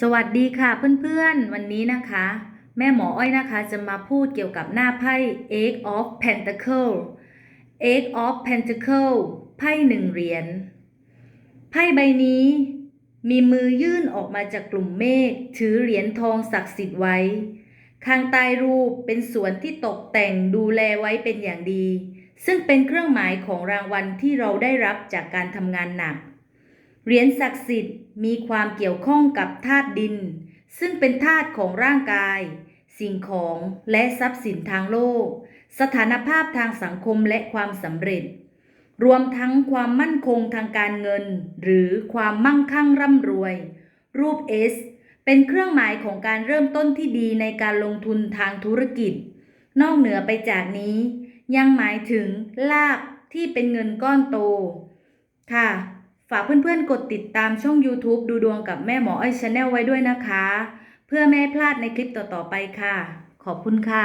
สวัสดีค่ะเพื่อนๆ วันนี้นะคะ แม่หมออ้อยนะคะจะมาพูดเกี่ยวกับหน้าไพ่ Eight of Pentacle Eight of Pentacle ไพ่หนึ่งเหรียญไพ่ใบนี้ มีมือยื่นออกมาจากกลุ่มเมฆถือเหรียญทองศักดิ์สิทธิ์ไว้ ข้างใต้รูปเป็นสวนที่ตกแต่งดูแลไว้เป็นอย่างดี ซึ่งเป็นเครื่องหมายของรางวัลที่เราได้รับจากการทำงานหนัก เหรียญศักดิ์สิทธิ์มีความเกี่ยวข้องกับธาตุดิน ซึ่งเป็นธาตุของร่างกาย สิ่งของและทรัพย์สินทางโลก สถานภาพทางสังคมและความสำเร็จ รวมทั้งความมั่นคงทางการเงิน หรือความมั่งคั่งร่ำรวย รูป S เป็นเครื่องหมายของการเริ่มต้นที่ดีในการลงทุนทางธุรกิจ นอกเหนือไปจากนี้ ยังหมายถึงลาบที่เป็นเงินก้อนโต ค่ะ ฝากเพื่อนๆ กดติดตามช่อง YouTube ดูดวงกับแม่หมออ้อยชาแนลไว้ด้วยนะคะ เพื่อไม่ให้พลาดในคลิปต่อๆไปค่ะ ขอบคุณค่ะ